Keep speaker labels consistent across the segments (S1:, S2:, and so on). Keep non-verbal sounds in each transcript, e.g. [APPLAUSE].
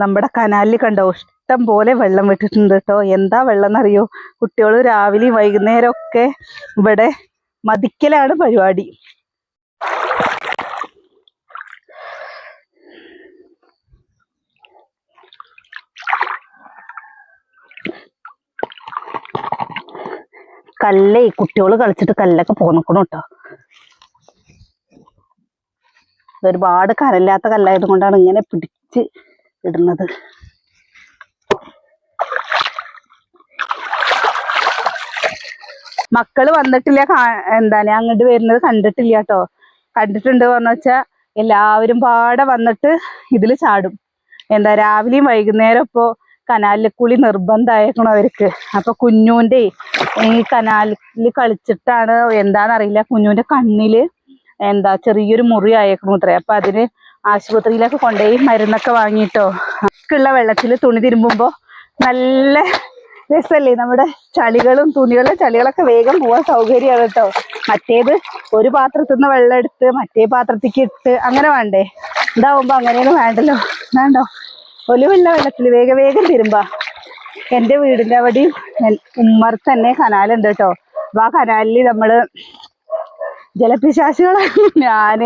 S1: നമ്മുടെ കനാലിൽ കണ്ടോ? ഇഷ്ടം പോലെ വെള്ളം വിട്ടിട്ടുണ്ട് കേട്ടോ. എന്താ വെള്ളം എന്നറിയോ കുട്ടികൾ രാവിലെയും വൈകുന്നേരം ഒക്കെ ഇവിടെ മതിക്കലാണ് പരിപാടി. കല്ലേ കുട്ടികൾ കളിച്ചിട്ട് കല്ലൊക്കെ പോന്നിക്കണം കേട്ടോ. ഒരുപാട് കരല്ലാത്ത കല്ലായത് കൊണ്ടാണ് ഇങ്ങനെ പിടിച്ച് ഇടുന്നത്. മക്കൾ വന്നിട്ടില്ല എന്താണ് അങ്ങോട്ട് വരുന്നത് കണ്ടിട്ടില്ല കേട്ടോ. കണ്ടിട്ടുണ്ട് പറഞ്ഞു വെച്ചാ എല്ലാവരും പാടെ വന്നിട്ട് ഇതിൽ ചാടും. എന്താ രാവിലെയും വൈകുന്നേരം ഇപ്പോ കനാലിൽ കുളി നിർബന്ധമായേക്കണം അവർക്ക്. അപ്പൊ കുഞ്ഞൂന്റെ ഈ കനാലിൽ കളിച്ചിട്ടാണ് എന്താണെന്നറിയില്ല കുഞ്ഞൂന്റെ കണ്ണിൽ എന്താ ചെറിയൊരു മുറി ആയേക്കണു അത്രേ അപ്പൊ അതിന് ആശുപത്രിയിലൊക്കെ കൊണ്ടുപോയി മരുന്നൊക്കെ വാങ്ങിയിട്ടോ. ഉള്ള വെള്ളത്തിൽ തുണി തിരുമ്പുമ്പോൾ നല്ല രസമല്ലേ നമ്മുടെ ചളികളും തുണികളും ചളികളൊക്കെ വേഗം പോകാൻ സൗകര്യമാണ് കേട്ടോ. മറ്റേത് ഒരു പാത്രത്തിൽ നിന്ന് വെള്ളം എടുത്ത് മറ്റേ പാത്രത്തേക്ക് ഇട്ട് അങ്ങനെ വേണ്ടേ? ഇതാവുമ്പോൾ അങ്ങനെയൊന്നും വേണ്ടല്ലോ. വേണ്ടോ ഒലിവുള്ള വെള്ളത്തിൽ വേഗം വേഗം തിരുമ്പാ. എന്റെ വീടിന്റെ അവിടെയും ഉമ്മർ തന്നെ കനാലുണ്ട് കേട്ടോ. അപ്പോൾ ആ കനാലിൽ നമ്മൾ ജലപിശാശികളാണ് ഞാൻ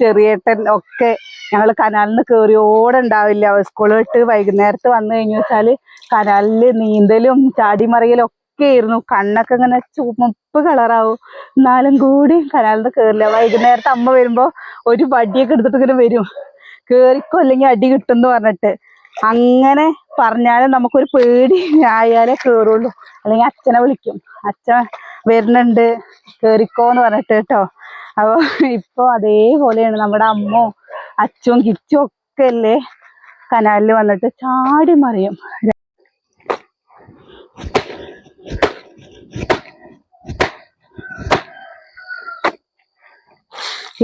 S1: ചെറിയേട്ടൻ ഒക്കെ ഞങ്ങൾ കനാലിന് കയറി ഉണ്ടാവില്ല സ്കൂൾ വിട്ട് വൈകുന്നേരത്ത് വന്നു കഴിഞ്ഞു വെച്ചാൽ കനാലിൽ നീന്തലും ചാടിമറിയലും ഒക്കെ ആയിരുന്നു. കണ്ണൊക്കെ ഇങ്ങനെ ചുമപ്പ് കളറാവും. എന്നാലും കൂടി കനാലിന് കയറില്ല വൈകുന്നേരത്തെ അമ്മ വരുമ്പോൾ ഒരു വടിയൊക്കെ എടുത്തിട്ട് ഇങ്ങനെ വരും. കയറിക്കോ അല്ലെങ്കിൽ അടി കിട്ടും എന്ന് പറഞ്ഞിട്ട്. അങ്ങനെ പറഞ്ഞാലും നമുക്കൊരു പേടി ആയാലേ കയറുള്ളൂ അല്ലെങ്കിൽ അച്ഛനെ വിളിക്കും. അച്ഛൻ വരുന്നുണ്ട്. കയറിക്കോ എന്ന് പറഞ്ഞിട്ട് കേട്ടോ. അപ്പൊ ഇപ്പൊ അതേപോലെയാണ് നമ്മുടെ അമ്മോ അച്ഛൻ കിച്ചും ഒക്കെ അല്ലേ കനാലിൽ വന്നിട്ട് ചാടി മറിയും.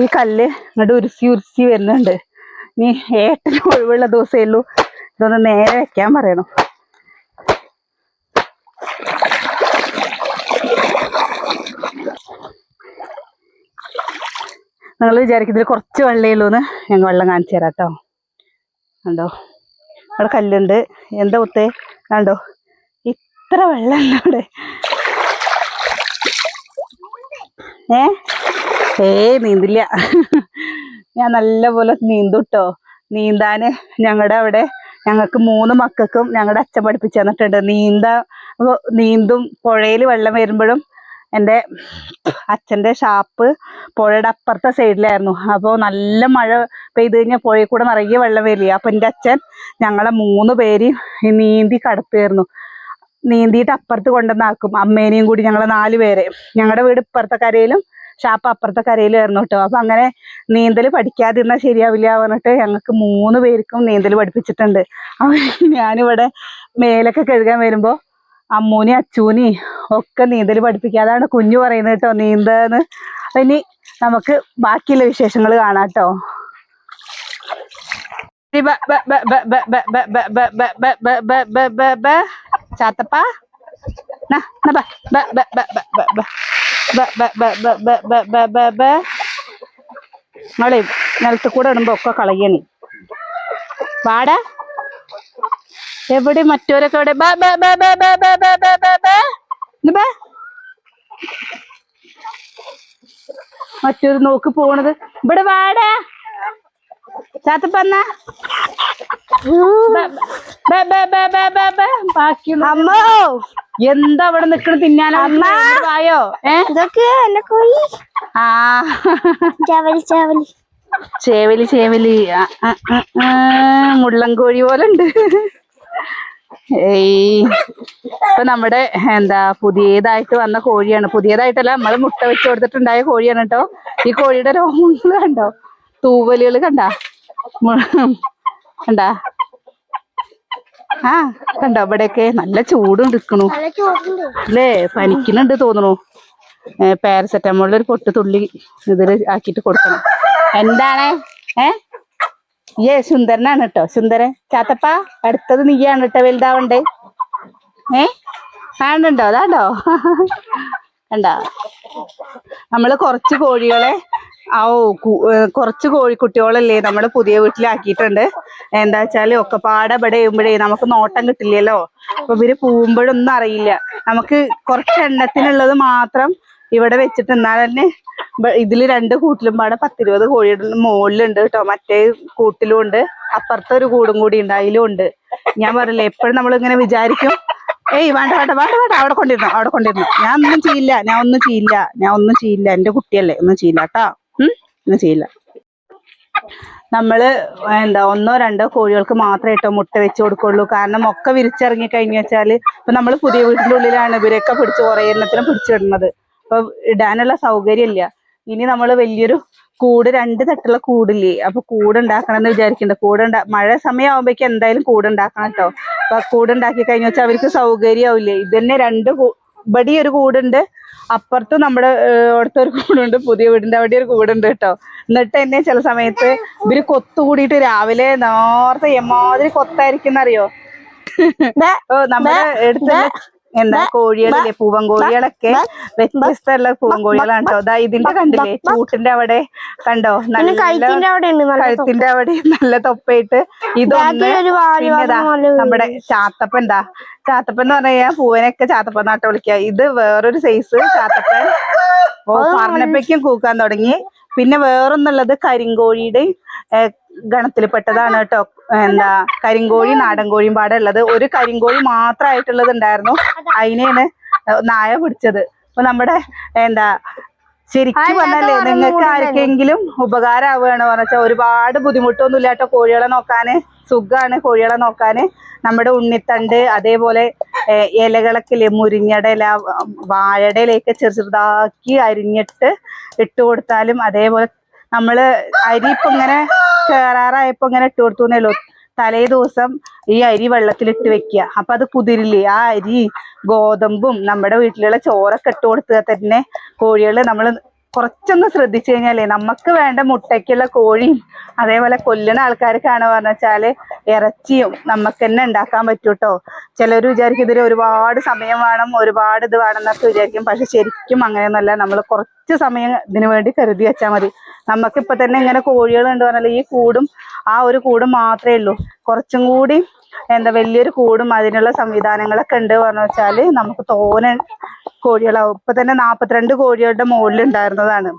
S1: ഈ കല്ല് ഇങ്ങോട്ട് ഉരുസി ഉരുസി വരുന്നുണ്ട്. നീ ഏട്ടന് ഒഴിവുള്ള ദിവസമേ ഉള്ളൂ. ഇതൊന്ന് നേരെ വെക്കാൻ പറയണം. നിങ്ങൾ വിചാരിക്കുന്നതിൽ കുറച്ച് വെള്ളമേ ഉള്ളൂ എന്ന് ഞങ്ങൾ വെള്ളം കാണിച്ചു തരാം കേട്ടോ. കണ്ടോ? അവിടെ കല്ലുണ്ട്. എന്താ കുത്തേ? കണ്ടോ? ഇത്ര വെള്ളം ഉണ്ട് അവിടെ. ഏ? ഏ നീന്തില്ല. ഞാൻ നല്ലപോലെ നീന്തുട്ടോ നീന്താൻ ഞങ്ങളുടെ അവിടെ ഞങ്ങൾക്ക് മൂന്ന് മക്കൾക്കും ഞങ്ങളുടെ അച്ഛൻ പഠിപ്പിച്ചു തന്നിട്ടുണ്ട്. നീന്താ നീന്തും പുഴയിൽ വെള്ളം വരുമ്പോഴും എന്റെ അച്ഛന്റെ ഷാപ്പ് പുഴയുടെ അപ്പുറത്തെ സൈഡിലായിരുന്നു. അപ്പോൾ നല്ല മഴ പെയ്ത് കഴിഞ്ഞാൽ പുഴയിൽ കൂടെ നിറയെ വെള്ളം വരില്ല? അപ്പം എന്റെ അച്ഛൻ ഞങ്ങളെ മൂന്ന് പേരെയും നീന്തി കടത്തുമായിരുന്നു നീന്തിയിട്ട് അപ്പുറത്ത് കൊണ്ടുവന്നാക്കും അമ്മേനെയും കൂടി ഞങ്ങളെ നാല് പേരെ. ഞങ്ങളുടെ വീട് ഇപ്പുറത്തെ കരയിലും ഷാപ്പ് അപ്പുറത്തെ കരയിലായിരുന്നു കേട്ടോ. അപ്പം അങ്ങനെ നീന്തൽ പഠിക്കാതിരുന്നാൽ ശരിയാവില്ല പറഞ്ഞിട്ട് ഞങ്ങൾക്ക് മൂന്ന് പേർക്കും നീന്തൽ പഠിപ്പിച്ചിട്ടുണ്ട്. അപ്പം ഞാനിവിടെ മേലൊക്കെ കഴുകാൻ വരുമ്പോ അമ്മൂനെ അച്ചൂനെ ഒക്കെ നീന്തൽ പഠിപ്പിക്കുക അതാണ് കുഞ്ഞു പറയുന്നത് കേട്ടോ നീന്താന്ന് ഇനി നമുക്ക് ബാക്കിയുള്ള വിശേഷങ്ങൾ കാണാം കേട്ടോ ചാത്തപ്പ നിങ്ങളെ നിലത്ത് കൂടെ ഇടുമ്പോ ഒക്കെ കളയണി വാടാ എവിടെ മറ്റോരൊക്കെ എവിടെ മറ്റൊരു നോക്ക് പോണത് ഇവിടെ വാടാ ചാത്തപ്പന്ന അമ്മോ എന്താ അവിടെ നിക്കണ തിന്നാനോ
S2: ചേവലി ചേവലി
S1: ചേവലി മുള്ളൻകോഴി പോലെ ഉണ്ട് ഏയ് ഇപ്പൊ നമ്മുടെ എന്താ പുതിയതായിട്ട് വന്ന കോഴിയാണ്. പുതിയതായിട്ടല്ല നമ്മൾ മുട്ട വെച്ച് കൊടുത്തിട്ടുണ്ടായ കോഴിയാണ് കേട്ടോ ഈ കോഴിയുടെ രോമങ്ങൾ കണ്ടോ? തൂവലുകൾ കണ്ട? കണ്ടാ? ആ കണ്ടോ? ഇവിടെയൊക്കെ നല്ല ചൂടും എടുക്കണു അല്ലേ? പനിക്കുന്നുണ്ട് തോന്നുന്നു പാരസെറ്റമോളിൽ ഒരു പൊട്ട് തുള്ളി ഇതിൽ ആക്കിയിട്ട് കൊടുക്കണം. എന്താണ്? ഏ? ഏ സുന്ദരനാണ് കേട്ടോ സുന്ദരൻ ചാത്തപ്പ അടുത്തത് നീയാണ് കേട്ടോ വലുതാവണ്ടേ. ഏ? ആണ്ടോ അതാണ്ടോ? കണ്ടോ? നമ്മൾ കുറച്ച് കോഴികളെ ആ കുറച്ച് കോഴിക്കുട്ടികളല്ലേ നമ്മുടെ പുതിയ വീട്ടിലാക്കിയിട്ടുണ്ട്. എന്താ വെച്ചാൽ ഒക്കെ പാടെ ഇവിടെ ചെയ്യുമ്പോഴേ നമുക്ക് നോട്ടം കിട്ടില്ലല്ലോ. അപ്പൊ ഇവർ പോകുമ്പോഴൊന്നും അറിയില്ല. നമുക്ക് കുറച്ച് എണ്ണത്തിനുള്ളത് മാത്രം ഇവിടെ വെച്ചിട്ട് എന്നാൽ തന്നെ ഇതിൽ രണ്ട് കൂട്ടിലും പാടെ പത്തിരുപത് കോഴിയുടെ മുകളിലുണ്ട് കേട്ടോ. മറ്റേ കൂട്ടിലും ഉണ്ട്. അപ്പുറത്തെ ഒരു കൂടും കൂടി ഉണ്ട് അതിലും ഉണ്ട്. ഞാൻ പറയില്ലേ എപ്പോഴും നമ്മൾ ഇങ്ങനെ വിചാരിക്കും ഏയ് വേണ്ട വേണ്ട വേണ്ട വേണ്ട അവിടെ കൊണ്ടിരുന്നു അവിടെ കൊണ്ടിരുന്നു. ഞാൻ ഒന്നും ചെയ്യില്ല ഞാൻ ഒന്നും ചെയ്യില്ല ഞാൻ ഒന്നും ചെയ്യില്ല. എന്റെ കുട്ടിയല്ലേ ഒന്നും ചെയ്യില്ല കേട്ടോ. ഒന്നും ചെയ്യില്ല. നമ്മൾ എന്താ ഒന്നോ രണ്ടോ കോഴികൾക്ക് മാത്രമേ ഇട്ടോ മുട്ട വെച്ച് കൊടുക്കുള്ളൂ. കാരണം ഒക്കെ വിരിച്ചിറങ്ങി കഴിഞ്ഞു വെച്ചാൽ ഇപ്പൊ നമ്മൾ പുതിയ വീട്ടിന്റെ ഉള്ളിലാണ് ഇവരെയൊക്കെ പിടിച്ച് കുറേ എണ്ണത്തിനും പിടിച്ചിടുന്നത് അപ്പൊ ഇടാനുള്ള സൗകര്യം ഇല്ല ഇനി നമ്മൾ വലിയൊരു കൂട് രണ്ട് തട്ടുള്ള കൂടില്ലേ? അപ്പൊ കൂട് ഉണ്ടാക്കണം എന്ന് വിചാരിക്കുന്നുണ്ട് കൂട് ഉണ്ടാ മഴ സമയമാകുമ്പോഴേക്കും എന്തായാലും കൂട് ഉണ്ടാക്കണം കേട്ടോ അപ്പൊ കൂടുണ്ടാക്കി കഴിഞ്ഞ വെച്ചാൽ അവർക്ക് സൗകര്യമാവില്ലേ? ഇത് തന്നെ രണ്ട് ഇവിടെ ഒരു കൂടുണ്ട് അപ്പുറത്ത് നമ്മുടെ അവിടുത്തെ ഒരു കൂടുണ്ട് പുതിയ വീടിന്റെ അവിടെ ഒരു കൂടുണ്ട് കേട്ടോ എന്നിട്ട് തന്നെ ചില സമയത്ത് ഇവർ കൊത്തു കൂടിയിട്ട് രാവിലെ നേരത്തെ എമാതിരി കൊത്തായിരിക്കും അറിയോ ഓ നമ്മുടെ അടുത്ത് എന്താ കോഴികളല്ലേ? പൂവൻ കോഴികളൊക്കെ വ്യത്യസ്തമുള്ള പൂവൻ കോഴികളാണ് കേട്ടോ. അതാ ഇതിന്റെ കണ്ടില്ലേ ചൂട്ടിന്റെ അവിടെ കണ്ടോ? നല്ല
S2: കഴുത്തിന്റെ അവിടെ നല്ല
S1: തൊപ്പയിട്ട് ഇതൊന്ന് നമ്മുടെ ചാത്തപ്പൻ എന്താ ചാത്തപ്പൻ എന്ന് പറഞ്ഞാൽ പൂവനൊക്കെ ചാത്തപ്പൻ നാട്ട വിളിക്കുക ഇത് വേറൊരു സൈസ് ചാത്തപ്പൻ. ഓ പറഞ്ഞപ്പേക്കും കൂക്കാൻ തുടങ്ങി. പിന്നെ വേറൊന്നുള്ളത് കരിങ്കോഴിയുടെ ഗണത്തിൽപ്പെട്ടതാണ് കേട്ടോ. എന്താ കരിങ്കോഴി നാടൻ കോഴിയും പാടെ ഉള്ളത് ഒരു കരിങ്കോഴി മാത്രമായിട്ടുള്ളത് ഉണ്ടായിരുന്നു. അതിനെയാണ് നായ പിടിച്ചത്. അപ്പൊ നമ്മുടെ എന്താ ശരിക്കും പറഞ്ഞല്ലേ നിങ്ങൾക്ക് ആർക്കെങ്കിലും ഉപകാരമാവുകയാണ് പറഞ്ഞാൽ ഒരുപാട് ബുദ്ധിമുട്ടൊന്നും ഇല്ലാട്ടോ കോഴികളെ നോക്കാന്. സുഖാണ് കോഴികളെ നോക്കാന്. നമ്മുടെ ഉണ്ണിത്തണ്ട് അതേപോലെ ഇലകളൊക്കെ ഇല്ലേ മുരിങ്ങയുടെ ഇല വാഴയുടെ ഇലയൊക്കെ ചെറു ചെറുതാക്കി അരിഞ്ഞിട്ട് ഇട്ട് കൊടുത്താലും അതേപോലെ നമ്മൾ അരി ഇപ്പൊ ഇങ്ങനെ കേറാറായപ്പോ ഇങ്ങനെ ഇട്ട് കൊടുത്തു എന്നല്ലോ? തലേ ദിവസം ഈ അരി വെള്ളത്തിലിട്ട് വെക്കുക. അപ്പൊ അത് കുതിരില്ലേ? ആ അരി ഗോതമ്പും നമ്മുടെ വീട്ടിലുള്ള ചോറൊക്കെ ഇട്ട് കൊടുത്താൽ തന്നെ കോഴികൾ നമ്മൾ കുറച്ചൊന്ന് ശ്രദ്ധിച്ചു കഴിഞ്ഞാലേ നമുക്ക് വേണ്ട മുട്ടയ്ക്കുള്ള കോഴിയും അതേപോലെ കൊല്ലുന്ന ആൾക്കാർക്കാണ് പറഞ്ഞാൽ ഇറച്ചിയും നമുക്ക് തന്നെ ഉണ്ടാക്കാൻ പറ്റൂ കേട്ടോ ചിലർ വിചാരിക്കും ഇതിൽ ഒരുപാട് സമയം വേണം ഒരുപാട് ഇത് വേണം എന്നൊക്കെ വിചാരിക്കും. പക്ഷെ ശരിക്കും അങ്ങനെയൊന്നുമല്ല. നമ്മൾ കുറച്ച് സമയം ഇതിനു വേണ്ടി കരുതി വെച്ചാൽ മതി. നമുക്കിപ്പൊ തന്നെ ഇങ്ങനെ കോഴികൾ ഉണ്ട് പറഞ്ഞാൽ ഈ കൂടും ആ ഒരു കൂടും മാത്രമേ ഉള്ളൂ. കുറച്ചും കൂടി എന്താ വലിയൊരു കൂടും അതിനുള്ള സംവിധാനങ്ങളൊക്കെ ഉണ്ട് പറഞ്ഞു വെച്ചാൽ നമുക്ക് തോനെ കോഴികളാവും. ഇപ്പൊ തന്നെ നാപ്പത്തിരണ്ട് കോഴികളുടെ മുകളിൽ ഉണ്ടായിരുന്നതാണ്.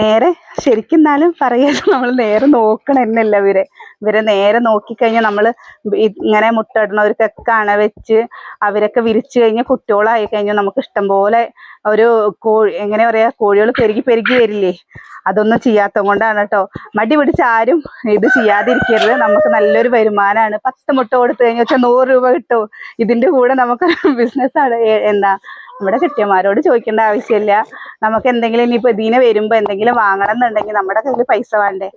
S1: നേരെ ശരിക്കും എന്നാലും പറയാ. [LAUGHS] നമ്മൾ നേരെ നോക്കണം എന്നല്ല ഇവരെ. ഇവരെ നേരെ നോക്കിക്കഴിഞ്ഞാൽ നമ്മൾ ഇങ്ങനെ മുട്ടയിടുന്നവർക്കൊക്കെ അണ വെച്ച് അവരൊക്കെ വിരിച്ചു കഴിഞ്ഞാൽ കുട്ടികളായി കഴിഞ്ഞാൽ നമുക്ക് ഇഷ്ടം പോലെ ഒരു കോഴി എങ്ങനെ പറയാ കോഴികൾ പെരുകി പെരുകി വരില്ലേ? അതൊന്നും ചെയ്യാത്ത കൊണ്ടാണ് കേട്ടോ മടി പിടിച്ച് ആരും ഇത് ചെയ്യാതിരിക്കരുത്. നമുക്ക് നല്ലൊരു വരുമാനമാണ് പത്ത് മുട്ട കൊടുത്തു കഴിഞ്ഞാൽ വെച്ചാൽ നൂറ് രൂപ കിട്ടും. ഇതിന്റെ കൂടെ നമുക്ക് [LAUGHS] ബിസിനസ്സാണ് എന്താ നമ്മുടെ കെട്ടിയന്മാരോട് ചോദിക്കേണ്ട ആവശ്യമില്ല. നമുക്ക് എന്തെങ്കിലും ഇനിയിപ്പോ ഇതിനെ വരുമ്പോ എന്തെങ്കിലും വാങ്ങണം എന്നുണ്ടെങ്കിൽ നമ്മുടെ കയ്യിൽ പൈസ വേണ്ടേ?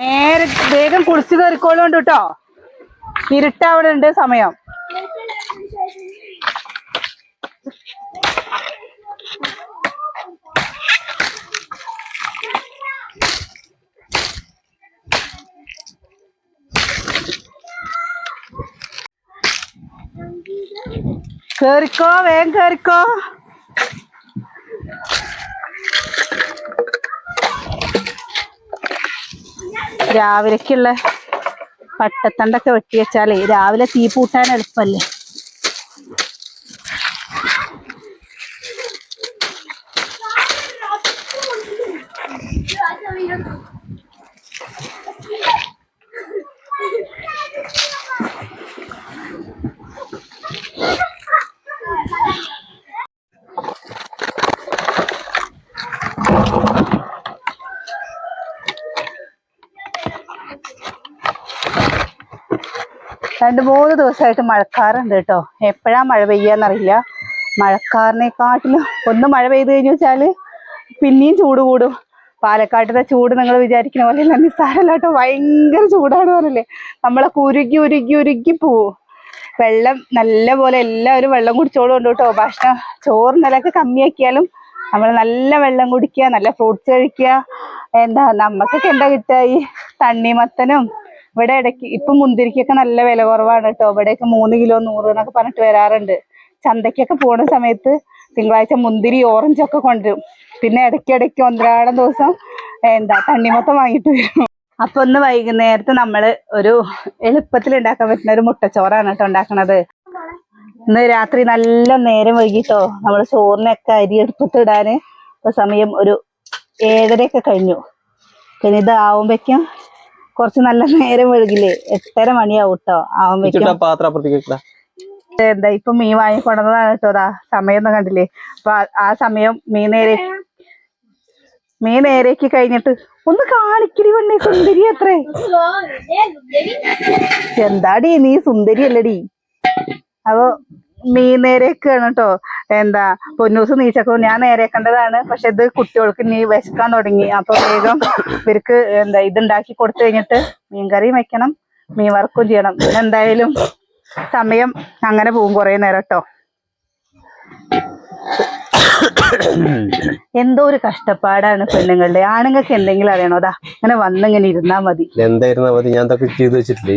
S1: നേരെ വേഗം കുളിച്ച് കയറിക്കോളുണ്ട് കേട്ടോ. ഇരുട്ടാവിടെ ഉണ്ട് സമയം. കേറിക്കോ വേഗം കേറിക്കോ. രാവിലേക്കുള്ള പട്ടത്തണ്ടൊക്കെ വെട്ടി വെച്ചാലേ രാവിലെ തീ പൂട്ടാൻ എളുപ്പല്ലേ? രണ്ട് മൂന്ന് ദിവസമായിട്ട് മഴക്കാറുണ്ട് കേട്ടോ. എപ്പോഴാ മഴ പെയ്യാന്നറിയില്ല. മഴക്കാറിനെക്കാട്ടിലും ഒന്ന് മഴ പെയ്ത് കഴിഞ്ഞു വെച്ചാൽ പിന്നെയും ചൂട് കൂടും. പാലക്കാട്ടിലെ ചൂട് നിങ്ങൾ വിചാരിക്കുന്ന പോലെ അല്ല നിസ്സാരമല്ല കേട്ടോ. ഭയങ്കര ചൂടാണ് പറഞ്ഞില്ലേ. നമ്മളെ കുരുകി ഉരുകി ഉരുകി പോവും. വെള്ളം നല്ല പോലെ എല്ലാവരും വെള്ളം കുടിച്ചോളും കേട്ടോ. ഭക്ഷണം ചോറ് നിലയ്ക്ക് കമ്മിയാക്കിയാലും നമ്മൾ നല്ല വെള്ളം കുടിക്കുക നല്ല ഫ്രൂട്ട്സ് കഴിക്കുക. എന്താ നമുക്കൊക്കെ എന്താ കിട്ടുക? ഈ തണ്ണിമത്തനും ഇവിടെ ഇടയ്ക്ക് ഇപ്പൊ മുന്തിരിക്കൊക്കെ നല്ല വില കുറവാണ് കേട്ടോ. ഇവിടെയൊക്കെ മൂന്ന് കിലോ നൂറ് എന്നൊക്കെ പറഞ്ഞിട്ട് വരാറുണ്ട്. ചന്തയ്ക്കൊക്കെ പോണ സമയത്ത് തിങ്കളാഴ്ച മുന്തിരി ഓറഞ്ച് ഒക്കെ കൊണ്ടുവരും. പിന്നെ ഇടയ്ക്കിടയ്ക്ക് ഇടയ്ക്ക് ഒന്നരാടം ദിവസം എന്താ തണ്ണിമൊത്തം വാങ്ങിയിട്ട് വരും. അപ്പൊ ഒന്ന് വൈകുന്നേരത്ത് നമ്മൾ ഒരു എളുപ്പത്തിൽ ഉണ്ടാക്കാൻ പറ്റുന്ന ഒരു മുട്ടച്ചോറാണ് കേട്ടോ ഉണ്ടാക്കണത്. ഇന്ന് രാത്രി നല്ല നേരം വൈകിട്ടോ. നമ്മൾ ചോറിനൊക്കെ അരി എടുപ്പത്ത് ഇടാന് ഇപ്പൊ സമയം ഒരു ഏഴരയൊക്കെ കഴിഞ്ഞു. പിന്നെ ഇത് ആവുമ്പേക്കും കുറച്ച് നല്ല നേരം വഴുകില്ലേ എട്ടര മണിയാവും കേട്ടോ
S3: ആവുമ്പോഴേക്കും.
S1: എന്താ ഇപ്പൊ മീൻ വാങ്ങിക്കൊണ്ടതാണ് കേട്ടോ അതാ സമയം ഒന്നും കണ്ടില്ലേ? അപ്പൊ ആ- ആ സമയം മീൻ നേരെ മീൻ നേരേക്ക് കഴിഞ്ഞിട്ട് ഒന്ന് കാണിക്കരി പെണ്ണേ സുന്ദരി അത്രേ. എന്താടി നീ സുന്ദരി അല്ലടി അപ്പൊ മീൻ നേരേക്കാണ് കേട്ടോ എന്താ പൊന്നൂസ് നീച്ചക്കോ ഞാൻ നേരെ കണ്ടതാണ്. പക്ഷെ ഇത് കുട്ടികൾക്ക് നീ വിശക്കാൻ തുടങ്ങി. അപ്പൊ വേഗം ഇവർക്ക് എന്താ ഇതുണ്ടാക്കി കൊടുത്തു കഴിഞ്ഞിട്ട് മീൻകറിയും വെക്കണം മീൻ വർക്കും ചെയ്യണം. പിന്നെ എന്തായാലും സമയം അങ്ങനെ പോകും കുറെ നേരം കേട്ടോ. എന്തോ ഒരു കഷ്ടപ്പാടാണ് പെണ്ണുങ്ങളുടെ. ആണുങ്ങൾക്ക് എന്തെങ്കിലും അറിയണോ? അതാ അങ്ങനെ വന്നിങ്ങനെ ഇരുന്നാ മതി.
S3: എന്തായിരുന്നാ മതി? ഞാൻ ചെയ്ത് വെച്ചിട്ടില്ലേ?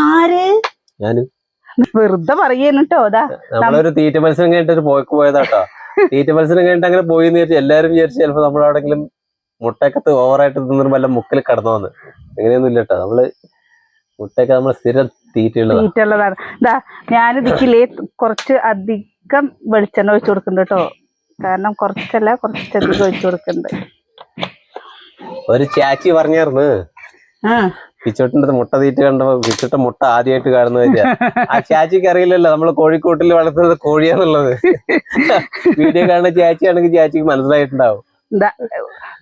S1: ആര്?
S3: ഞാൻ.
S1: വെറുതെ പറയുന്നു കേട്ടോ അതാ
S3: നമ്മളൊരു തീറ്റ മത്സരം കഴിഞ്ഞിട്ട് പോക്ക് പോയതാട്ടോ. തീറ്റ മത്സരം കഴിഞ്ഞിട്ട് അങ്ങനെ പോയി വിചാരിച്ചു എല്ലാരും വിചാരിച്ചു ചിലപ്പോ നമ്മളവിടെങ്കിലും മുട്ടക്കത്ത് ഓവറായിട്ട് തിന്നിട്ട് വല്ല മുക്കിൽ കടന്നു വന്ന്. അങ്ങനെയൊന്നും ഇല്ല കേട്ടോ നമ്മൾ മുട്ടയൊക്കെ നമ്മൾ സ്ഥിരം
S1: തീറ്റുള്ളതാണ് ഇതാ ഞാൻ ഇതിക്കില്ലേ കുറച്ച് അധികം വെളിച്ചെണ്ണ ഒഴിച്ചു കൊടുക്കുന്നുണ്ട് കേട്ടോ കാരണം കുറച്ചല്ല കുറച്ചധികം ഒഴിച്ചു കൊടുക്കുന്നുണ്ട്.
S3: ഒരു ചാച്ചി പറഞ്ഞായിരുന്നു. പിച്ചോട്ടിന്റെ മുട്ട തീറ്റ കണ്ടപ്പോ പിച്ചോട്ട മുട്ട ആദ്യമായിട്ട് കാണുന്നത് വെച്ചാൽ ആ ചാച്ചിക്ക് അറിയില്ലല്ലോ നമ്മൾ കോഴിക്കോട്ടിൽ വളർത്തുന്നത് കോഴിയാന്നുള്ളത്. വീഡിയോ കാണുന്ന ചാച്ചിയാണെങ്കിൽ ചാച്ചിക്ക് മനസ്സിലായിട്ടുണ്ടാവും.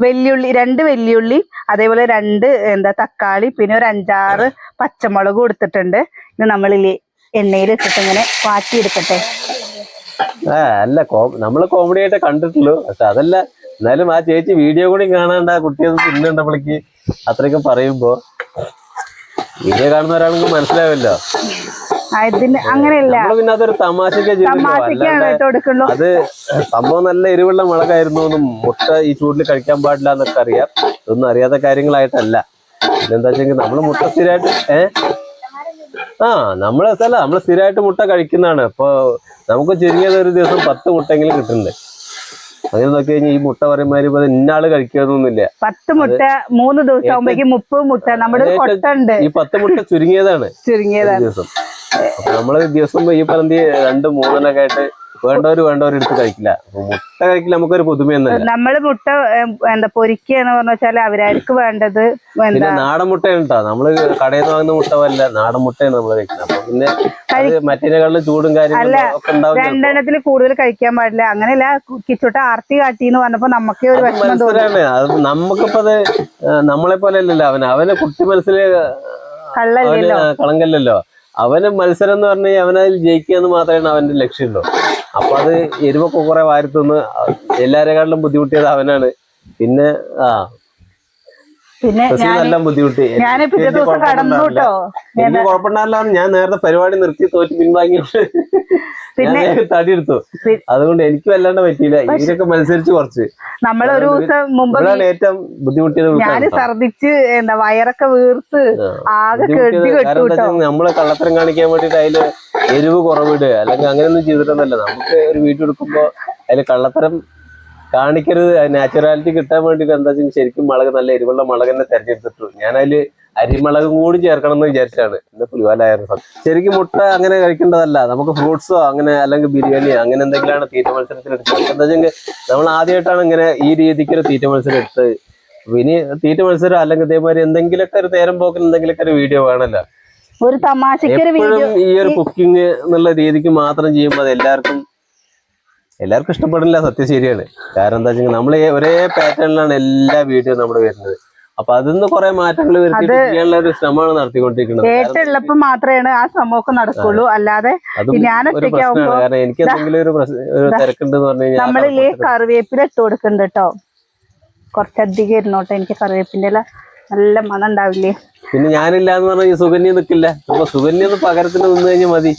S1: വെല്ലുള്ളി രണ്ട് വെല്ലുള്ളി അതേപോലെ രണ്ട് എന്താ തക്കാളി പിന്നെ ഒരു അഞ്ചാറ് പച്ചമുളക് കൊടുത്തിട്ടുണ്ട്. ഇത് നമ്മളില്ലേ എണ്ണയിൽ ഇട്ടിട്ട് ഇങ്ങനെ വാട്ടിയെടുക്കട്ടെ?
S3: അല്ല നമ്മൾ കോമഡി ആയിട്ട് കണ്ടിട്ടുള്ളൂ. പക്ഷെ അതല്ല എന്നാലും ആ ചേച്ചി വീഡിയോ കൂടി കാണാണ്ട് ആ കുട്ടിയത് തിന്നുണ്ടപ്പോഴേക്ക് അത്രയൊക്കെ പറയുമ്പോ വീഡിയോ കാണുന്ന ഒരാൾക്ക് മനസ്സിലാവില്ലോ?
S1: അങ്ങനെയല്ല.
S3: പിന്നെ അതൊരു തമാശക്ക് അത് സംഭവം നല്ല എരിവുള്ള മുളകായിരുന്നു ഒന്നും മുട്ട ഈ ചൂടിൽ കഴിക്കാൻ പാടില്ല എന്നൊക്കെ അറിയാം. ഇതൊന്നും അറിയാത്ത കാര്യങ്ങളായിട്ടല്ല. പിന്നെന്താ വെച്ചെങ്കിൽ നമ്മൾ മുട്ട സ്ഥിരമായിട്ട് ഏ? ആ നമ്മൾ സ്ഥല നമ്മൾ സ്ഥിരമായിട്ട് മുട്ട കഴിക്കുന്നതാണ്. അപ്പൊ നമുക്ക് ചുരുങ്ങിയത് ഒരു ദിവസം പത്ത് മുട്ടെങ്കിലും കിട്ടുന്നുണ്ട്. അങ്ങനെ നോക്കി കഴിഞ്ഞാൽ ഈ മുട്ട പറയുമ്പോൾ ഇന്നാൾ കഴിക്കാന്നൊന്നുമില്ല
S1: പത്ത് മുട്ട മൂന്ന് ദിവസം ആകുമ്പോഴേക്കും മുപ്പത് മുട്ട. നമ്മുടെ ഒരു
S3: ഏറ്റവും-
S1: കൊട്ട ഉണ്ട്
S3: ഈ പത്ത് മുട്ട ചുരുങ്ങിയതാണ്.
S1: ചുരുങ്ങിയതാണ്.
S3: ദിവസം. നമ്മൾ ദിവസം ഈ പറഞ്ഞ രണ്ട് മൂന്നെണ്ണൊക്കെ ആയിട്ട് വേണ്ടവര് വേണ്ടവര് എടുത്ത് കഴിക്കില്ല. മുട്ട കഴിക്കില്ല നമുക്കൊരു പുതുമയൊന്നും
S1: നമ്മൾ മുട്ട എന്താ എന്താ പൊരിക്കുകയെന്ന് പറഞ്ഞ വെച്ചാൽ അവരാർക്ക് വേണ്ടത്
S3: പിന്നെ നാടൻ മുട്ടയാണ് കേട്ടോ നമ്മൾ കടയിൽ നിന്ന് വാങ്ങുന്ന മുട്ട പോലെ നാടൻ മുട്ടയാണ് നമ്മൾ കഴിക്കുന്നത്. അപ്പൊ പിന്നെ അത് മറ്റേതിനെക്കാളും ചൂടും കാര്യങ്ങളും.
S1: രണ്ടെണ്ണത്തിൽ കൂടുതൽ കഴിക്കാൻ പാടില്ല. അങ്ങനെയല്ല കിച്ചുട്ട ആർത്തി കാട്ടി എന്ന് പറഞ്ഞപ്പോ നമുക്ക് ഒരു വിഷമം
S3: അത് നമുക്കിപ്പോ അത് നമ്മളെ പോലെ അല്ലല്ലോ. അവന് അവന് കുട്ടി
S1: മനസ്സിൽ
S3: കളങ്കല്ലല്ലോ. അവന് മത്സരം എന്ന് പറഞ്ഞു കഴിഞ്ഞാൽ അവനതിൽ ജയിക്കുക എന്ന് മാത്രമാണ് അവന്റെ ലക്ഷ്യമുള്ളൂ. അപ്പൊ അത് എരുമൊക്കെ കുറെ വാരത്തുനിന്ന് എല്ലാരെക്കാട്ടിലും ബുദ്ധിമുട്ടിയത് അവനാണ്. പിന്നെ ആ
S1: പിന്നെ
S3: നല്ല ബുദ്ധിമുട്ടി.
S1: ഞാൻ പിറ്റേ ദിവസം കടന്നു. കേട്ടോ.
S3: ഞാൻ നേരത്തെ പരിപാടി നിർത്തി തോറ്റ് പിൻവാങ്ങി
S1: പിന്നെ
S3: തടി എടുത്തു അതുകൊണ്ട് എനിക്ക് വല്ലാണ്ട് പറ്റിയില്ല. ഇതിനൊക്കെ മത്സരിച്ച് കുറച്ച്.
S1: നമ്മൾ ഒരു ദിവസം മുമ്പ്
S3: ഏറ്റവും ബുദ്ധിമുട്ടിയത്
S1: ഞാൻ ഛർദിച്ച് എന്താ വയറൊക്കെ വീർത്ത് ആകെ കെട്ടി കേട്ടോ
S3: നമ്മൾ കള്ളത്തരം കാണിക്കാൻ വേണ്ടിട്ട് അതിൽ എരിവ് കുറവിടുക. അല്ലെങ്കിൽ അങ്ങനെയൊന്നും ചെയ്തിട്ടൊന്നല്ല നമുക്ക് ഒരു വീട്ടിൽ എടുക്കുമ്പോ അതിൽ കള്ളത്തരം കാണിക്കരുത്. നാച്ചുറാലിറ്റി കിട്ടാൻ വേണ്ടിട്ട് എന്താ വെച്ചാൽ ശരിക്കും മുളക് നല്ല എരിവുള്ള മുളക് തന്നെ തെരഞ്ഞെടുത്തിട്ടു ഞാൻ അതിൽ അരിമുളകും കൂടി ചേർക്കണം എന്ന് വിചാരിച്ചാണ്. എന്റെ പുലിവാലായിരുന്നു സത്യം. ശരിക്കും മുട്ട അങ്ങനെ കഴിക്കേണ്ടതല്ല. നമുക്ക് ഫ്രൂട്ട്സോ അങ്ങനെ അല്ലെങ്കിൽ ബിരിയാണിയോ അങ്ങനെ എന്തെങ്കിലുമാണ് തീറ്റ മത്സരത്തിൽ എടുത്തത് എന്താ വെച്ചെങ്കിൽ നമ്മൾ ആദ്യമായിട്ടാണ് ഇങ്ങനെ ഈ രീതിക്ക് ഒരു തീറ്റ മത്സരം എടുത്തത് ഇനി തീറ്റ മത്സരം അല്ലെങ്കിൽ ഇതേമാതിരി എന്തെങ്കിലുമൊക്കെ ഒരു നേരം പോക്കിന് എന്തെങ്കിലുമൊക്കെ ഒരു വീഡിയോ വേണമല്ലോ.
S1: ഒരു തമാശക്ക്
S3: ഈ ഒരു കുക്കിംഗ് എന്നുള്ള രീതിക്ക് മാത്രം ചെയ്യുമ്പോൾ അത് എല്ലാവർക്കും എല്ലാവർക്കും ഇഷ്ടപ്പെടില്ല സത്യം ശരിയാണ്. കാരണം എന്താ വെച്ചാൽ നമ്മൾ ഒരേ പാറ്റേണിലാണ് എല്ലാ വീഡിയോ നമ്മൾ വരുന്നത്. അപ്പൊ അതിൽ നിന്ന് കുറെ മാറ്റങ്ങൾ വരുത്തിയിട്ടുള്ള ഒരു ശ്രമമാണ് നടത്തിക്കൊണ്ടിരിക്കുന്നത്. കാരണം
S1: ഏട്ടുള്ളപ്പോ മാത്രമേ ആ സംഭവമൊക്കെ നടക്കുള്ളൂ. അല്ലാതെ ഞാൻ
S3: കാരണം എനിക്ക് എന്തെങ്കിലും ഒരു ഒരു തിരക്കുണ്ടെന്ന് പറഞ്ഞു കഴിഞ്ഞാൽ ആ
S1: നമ്മളില്ലേ
S3: സമയത്ത്
S1: കറിവേപ്പില ഇട്ട് കൊടുക്കുന്നുണ്ട് കേട്ടോ കുറച്ചധികം ഇരുന്നോട്ടെ എനിക്ക് കറിവേപ്പിന്റെ നല്ല മണം ഉണ്ടാവില്ലേ
S3: പിന്നെ ഞാനില്ല എന്ന് പറഞ്ഞാൽ സുഗന്യ നിൽക്കില്ല അപ്പൊ സുഗന്യ ഒന്ന് പകരത്തിന് നിന്ന് കഴിഞ്ഞാൽ മതി.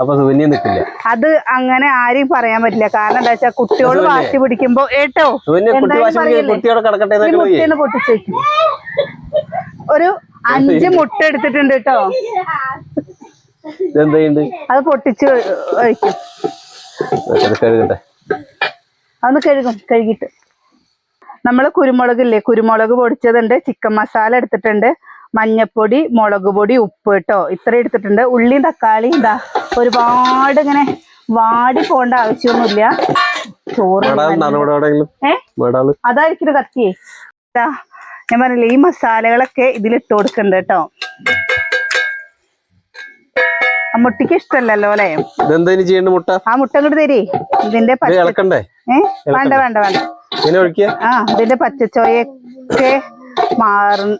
S3: അപ്പൊ സുകന്യ നിൽക്കില്ല.
S1: അത് അങ്ങനെ ആരെയും പറയാൻ പറ്റില്ല. കാരണം എന്താ വെച്ചാൽ കുട്ടിയോട് വാശി പിടിക്കുമ്പോ ഏട്ടോ
S3: കുട്ടിയോട് കിടക്കട്ടെ
S1: മുട്ടേന്ന് പൊട്ടിച്ചു ഒരു അഞ്ച് മുട്ട എടുത്തിട്ടുണ്ട് കേട്ടോ.
S3: ഇതെന്തുണ്ട്
S1: അത് പൊട്ടിച്ച് ഒഴിക്കും
S3: കഴുകട്ടെ.
S1: അതൊന്ന് കഴുകും കഴുകിട്ട് നമ്മൾ കുരുമുളക് ഇല്ലേ കുരുമുളക് പൊടിച്ചതുണ്ട് ചിക്കൻ മസാല എടുത്തിട്ടുണ്ട് മഞ്ഞപ്പൊടി മുളക് പൊടി ഉപ്പ് കേട്ടോ. ഇത്ര എടുത്തിട്ടുണ്ട്. ഉള്ളിയും തക്കാളിയും ഇതാ. ഒരുപാട് ഇങ്ങനെ വാടി പോണ്ട ആവശ്യമൊന്നുമില്ല. ചോറ് അതായിരിക്കും കത്തിയേ. ഞാൻ പറഞ്ഞില്ലേ ഈ മസാലകളൊക്കെ ഇതിലിട്ട് കൊടുക്കണ്ട് കേട്ടോ. മുട്ടിക്ക് ഇഷ്ടല്ലല്ലോ അല്ലേ?
S3: ചെയ്യേണ്ട മുട്ട?
S1: ആ മുട്ട അങ്ങോട്ട് തരേ. ഇതിന്റെ വേണ്ട വേണ്ട വേണ്ട. ആ ഇതിന്റെ പച്ചച്ചോയൊക്കെ മാറും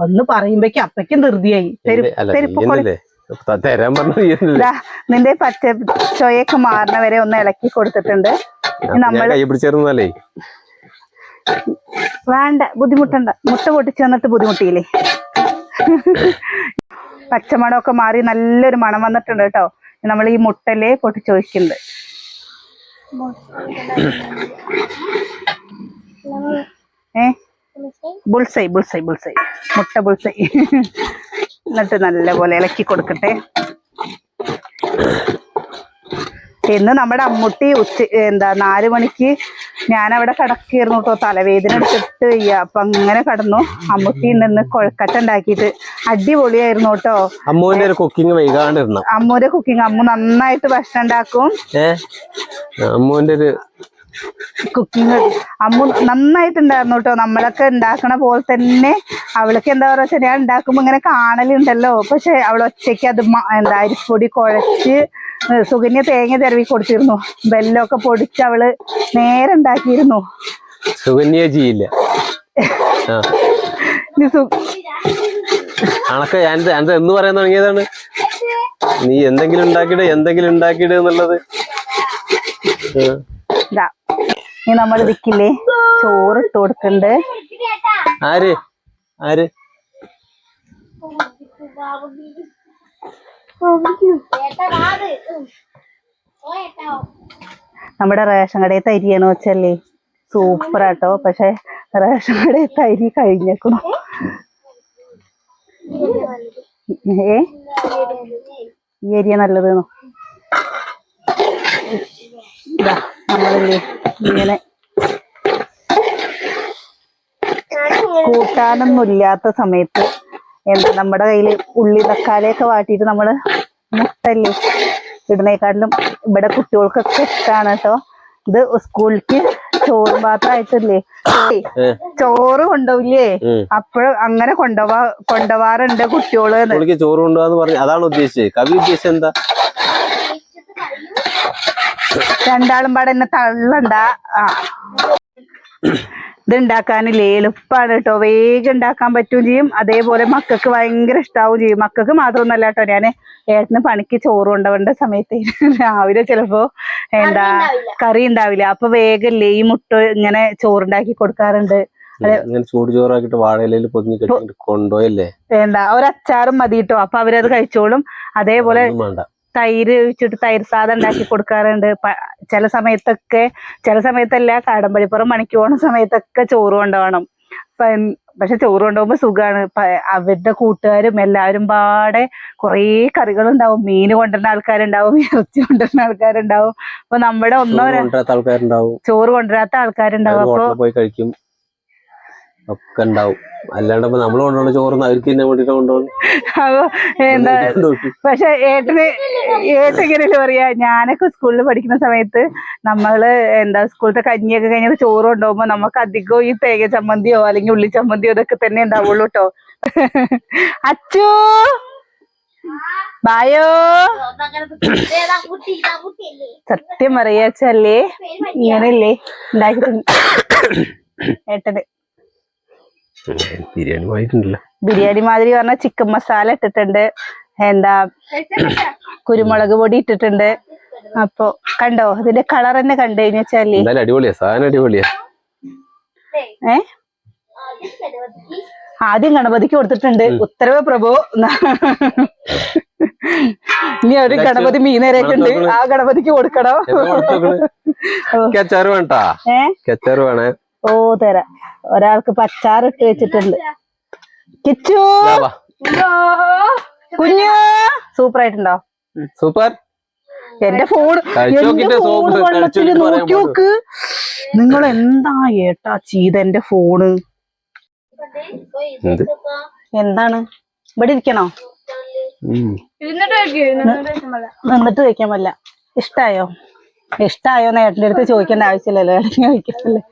S1: ഒന്ന് പറയുമ്പോഴേക്കും അപ്പയ്ക്കും ധൃതിയായി.
S3: തരും അല്ല നീയല്ലേ ത- തരാൻ പറഞ്ഞു നീയല്ലേ
S1: നിന്റെ പച്ച ചോയൊക്കെ മാറണ വരെ ഒന്ന് ഇളക്കി കൊടുത്തിട്ടുണ്ട്.
S3: നമ്മൾ കൈ പിടിച്ചേർന്നല്ലേ
S1: വേണ്ട ബുദ്ധിമുട്ടണ്ട. മുട്ട പൊട്ടിച്ചു വന്നിട്ട് ബുദ്ധിമുട്ടിയില്ലേ? പച്ചമണമൊക്കെ മാറി നല്ലൊരു മണം വന്നിട്ടുണ്ട് കേട്ടോ. നമ്മൾ ഈ മുട്ടലേ വയ്ക്കുന്നത് ഏ? Bull's eye bull's eye bull's eye. മുട്ട ബുൾസൈ. എന്നിട്ട് നല്ലപോലെ ഇളക്കി കൊടുക്കട്ടെ. ഇന്ന് നമ്മുടെ അമ്മുട്ടി ഉച്ച എന്താ നാല് മണിക്ക് ഞാനവിടെ കിടക്കിയിരുന്നു കേട്ടോ. തലവേദന എടുത്തിട്ട് വയ്യ. അപ്പൊ അങ്ങനെ കടന്നു. അമ്മുട്ടി ഇന്ന് കൊഴക്കട്ട ഉണ്ടാക്കിയിട്ട് അടിപൊളിയായിരുന്നു കേട്ടോ.
S3: അമ്മുവിന്റെ ഒരു കുക്കിംഗ് വൈകാണ്ടിരുന്നു.
S1: അമ്മൂന്റെ കുക്കിംഗ് അമ്മു നന്നായിട്ട് ഭക്ഷണം ഉണ്ടാക്കും.
S3: അമ്മുവിന്റെ ഒരു
S1: കുക്കിംഗ് അമ്മു നന്നായിട്ടുണ്ടായിരുന്നു കേട്ടോ. നമ്മളൊക്കെ ഉണ്ടാക്കണ പോലെ തന്നെ അവൾക്ക് എന്താ പറയുക വെച്ചാൽ ഞാൻ ഉണ്ടാക്കുമ്പോ ഇങ്ങനെ കാണലുണ്ടല്ലോ. പക്ഷെ അവൾ ഒറ്റയ്ക്ക് അത് എന്താ അരിപ്പൊടി കുഴച്ച് സുഗന്യ സുകന്യ തേങ്ങ തിരവി കൊടുത്തിരുന്നു. ബെല്ലൊക്കെ പൊടിച്ച് അവൾ നേരെ ഉണ്ടാക്കിയിരുന്നു.
S3: സുകന്യ ചെയ്യില്ല. അണക്ക് എന്ന് പറയാൻ തുടങ്ങിയതാണ്? നീ എന്തെങ്കിലും ഉണ്ടാക്കിയിട്ട് എന്തെങ്കിലും ഉണ്ടാക്കിയിട്ട് എന്നുള്ളത്.
S1: ഇതാ ഇനി നമ്മൾ ഇതിക്കില്ലേ ചോറ് ഇട്ട് കൊടുക്കണ്ട്.
S3: ആര്? ആര്?
S1: നമ്മുടെ റേഷൻ കടയിൽ തരിയാണ് വെച്ചല്ലേ സൂപ്പർ ആട്ടോ. പക്ഷെ റേഷൻ കടയിൽ തരി കഴിഞ്ഞേക്കണു. ഏ? ഈ അരിയ നല്ലതെന്നോ ഇതാ നമ്മളില്ലേ ഇങ്ങനെ കൂട്ടാനൊന്നും ഇല്ലാത്ത സമയത്ത് എന്താ നമ്മുടെ കയ്യിൽ ഉള്ളി തക്കാളിയൊക്കെ വാട്ടിയിട്ട് നമ്മൾ മുട്ടല്ലേ ഇടുന്നേക്കാട്ടിലും ഇവിടെ കുട്ടികൾക്കൊക്കെ ഇഷ്ടമാണ് കേട്ടോ. ഇത് സ്കൂളിക്ക് ചോറ് പാത്രമായിട്ടില്ലേ. ചോറ് കൊണ്ടുപോയില്ലേ
S3: ഉം.
S1: അപ്പോഴും അങ്ങനെ കൊണ്ടുപോവാ കൊണ്ടുപോവാറുണ്ട്
S3: കുട്ടികൾ ചോറ് കൊണ്ടുപോകാന്ന് പറഞ്ഞു അതാണ് ഉദ്ദേശിച്ചത്. കവി ഉദ്ദേശിച്ചത് എന്താ?
S1: രണ്ടാളും പാടെ എന്നെ തള്ളണ്ട. ആ. ഇത് ഉണ്ടാക്കാനില്ലേ എളുപ്പമാണ് കേട്ടോ. വേഗം ഉണ്ടാക്കാൻ പറ്റുകയും ചെയ്യും. അതേപോലെ മക്കൾക്ക് ഭയങ്കര ഇഷ്ടാവും ചെയ്യും. മക്കൾക്ക് മാത്രമൊന്നല്ല കേട്ടോ. ഞാൻ ഏട്ടന് പണിക്ക് ചോറ് കൊണ്ടുപോകേണ്ട സമയത്ത് [LAUGHS] രാവിലെ ചിലപ്പോ എന്താ കറി ഉണ്ടാവില്ല അപ്പൊ വേഗല്ലേ ഈ മുട്ട ഇങ്ങനെ ചോറുണ്ടാക്കി കൊടുക്കാറുണ്ട്.
S3: ചൂട് ചോറാക്കിട്ട് വാഴയിലയിൽ പൊതിഞ്ഞ് കൊണ്ടുപോയല്ലേ
S1: എന്താ? ഒരു അച്ചാറും മതി കേട്ടോ അപ്പൊ അവരത് കഴിച്ചോളും. അതേപോലെ
S3: വേണ്ട.
S1: തൈര് വെച്ചിട്ട് തൈര് സാധം ഉണ്ടാക്കി കൊടുക്കാറുണ്ട്. ചില സമയത്തൊക്കെ ചില സമയത്തല്ല കാടമ്പഴിപ്പുറം മണിക്ക് പോണ സമയത്തൊക്കെ ചോറ് കൊണ്ടുപോകണം. പക്ഷെ ചോറ് കൊണ്ടുപോകുമ്പോ സുഖാണ്. പ- അവരുടെ കൂട്ടുകാരും എല്ലാവരും പാടെ കുറേ കറികളുണ്ടാവും. മീൻ കൊണ്ടുവരുന്ന ആൾക്കാരുണ്ടാവും ഇറച്ചി കൊണ്ടുവരുന്ന ആൾക്കാരുണ്ടാവും. അപ്പൊ നമ്മുടെ ഒന്നോ
S3: ചോറ് കൊണ്ടുവരാത്ത ആൾക്കാരുണ്ടാവും.
S1: അപ്പൊ
S3: ഒക്കെ ഉണ്ടാവും. അല്ലാണ്ട് ഇപ്പൊ നമ്മൾ കൊണ്ടുപോകുന്ന ചോറ് അവർക്ക് തന്നെ വേണ്ടിട്ട് കൊണ്ടുപോകണം
S1: അപ്പൊ എന്താ പക്ഷെ ഏട്ടന് ഏട്ടൻ ഇങ്ങനെയല്ലേ പറയാ ഞാനൊക്കെ സ്കൂളിൽ പഠിക്കുന്ന സമയത്ത് നമ്മൾ എന്താ സ്കൂളത്തെ കഞ്ഞിയൊക്കെ കഴിഞ്ഞിട്ട് ചോറ് കൊണ്ടുപോകുമ്പോ നമുക്ക് അധികവും ഈ തേങ്ങ ചമ്മന്തിയോ അല്ലെങ്കിൽ ഉള്ളി ചമ്മന്തിയോ ഇതൊക്കെ തന്നെ ഉണ്ടാവുള്ളൂ കേട്ടോ അച്ചു! ബായോ! സത്യം പറയാച്ചല്ലേ ഇങ്ങനല്ലേ ഉണ്ടാക്കി. ഏട്ടന്.
S3: ബിരിയാണി പോയിട്ടുണ്ടല്ലോ
S1: ബിരിയാണി മാതിരി പറഞ്ഞ ചിക്കൻ മസാല ഇട്ടിട്ടുണ്ട്. എന്താ കുരുമുളക് പൊടി ഇട്ടിട്ടുണ്ട്. അപ്പൊ കണ്ടോ ഇതിന്റെ കളർ തന്നെ കണ്ടു കഴിഞ്ഞാൽ
S3: എന്തായാലും അടിപൊളിയാ സാധനം അടിപൊളിയാ.
S1: ഏ? ആദ്യം ഗണപതിക്ക് കൊടുത്തിട്ടുണ്ട്. ഉത്തരവ് പ്രഭു. ഇനി ഒരു ഗണപതി മീനേരൊക്കെ ഉണ്ട്. ആ ഗണപതിക്ക് കൊടുക്കണം.
S3: കെച്ചാറ് വേണ്ടാ
S1: ഏ?
S3: കച്ചാറ് വേണേ.
S1: ഓ തരാം. ഒരാൾക്ക് പച്ചാറിട്ട് വെച്ചിട്ടുണ്ട്. കിച്ചു. കുഞ്ഞു! സൂപ്പർ ആയിട്ടുണ്ടോ
S3: സൂപ്പർ.
S1: എന്റെ ഫോൺ എന്റെ ഫോൺ വെള്ളത്തിൽ നോക്കി നോക്ക് നിങ്ങൾ എന്താ ഏട്ടാ ചെയ്ത എന്റെ ഫോണ് എന്താണ്? ഇവിടെ ഇരിക്കണോ. നിന്നിട്ട് കഴിക്കാൻ പറ്റില്ല ഇഷ്ടായോ? ഇഷ്ടായോ നേട്ടന്റെ അടുത്ത് ചോദിക്കേണ്ട ആവശ്യമില്ലല്ലോ. കഴിക്കല്ലേ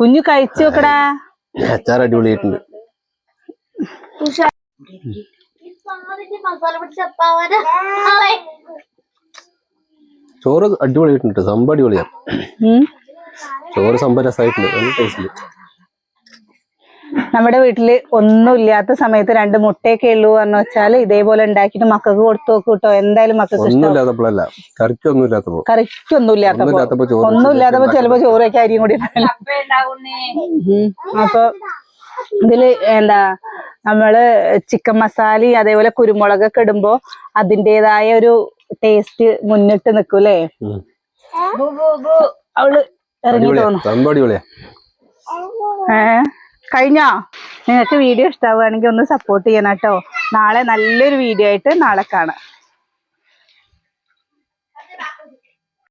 S1: കുഞ്ഞു കഴിച്ചു നോക്കടാ.
S3: അച്ചാർ അടിപൊളിയായിട്ടുണ്ട്.
S2: മസാല പിടിച്ച അപ്പാവന
S3: ചോറ് അടിപൊളിയായിട്ടുണ്ട് സംഭവം
S1: അടിപൊളിയാണ്.
S3: ചോറ് സംഭവം രസമായിട്ടുണ്ട്. നല്ല ടേസ്റ്റിൽ
S1: നമ്മുടെ വീട്ടിൽ ഒന്നും ഇല്ലാത്ത സമയത്ത് രണ്ട് മുട്ടയൊക്കെ ഉള്ളൂ എന്ന് വെച്ചാൽ ഇതേപോലെ ഉണ്ടാക്കിയിട്ട് മക്കൾക്ക് കൊടുത്തു നോക്കൂ കേട്ടോ എന്തായാലും മക്കൾക്ക്
S3: ഇഷ്ടമല്ല
S1: ഇഷ്ടം.
S3: ഇല്ലാത്തപ്പോഴല്ല കറിക്ക് ഒന്നും ഇല്ലാത്തപ്പോ.
S1: കറിക്ക് ഒന്നും
S3: ഒന്നും
S1: ഇല്ലാത്തപ്പോ.
S3: ഇല്ലാത്തപ്പോ ചോറ്
S1: ഒന്നും ഇല്ലാത്തപ്പോ ചിലപ്പോ ചോറ് വെക്കാൻ അരിയും കൂടി അപ്പൊ ഇതിൽ എന്താ നമ്മൾ ചിക്കൻ മസാലയും അതേപോലെ കുരുമുളകൊക്കെ ഇടുമ്പോ അതിന്റെതായ ഒരു ടേസ്റ്റ് മുന്നിട്ട് നിക്കൂലേ. അവൾ ഇറങ്ങി തോന്നും
S3: സംഭവം അടിപൊളിയാ.
S1: ഏ? കഴിഞ്ഞോ? നിങ്ങൾക്ക് വീഡിയോ ഇഷ്ടാവുകയാണെങ്കിൽ ഒന്ന് സപ്പോർട്ട് ചെയ്യണം കേട്ടോ. നാളെ നല്ലൊരു വീഡിയോ ആയിട്ട് നാളെ കാണാം.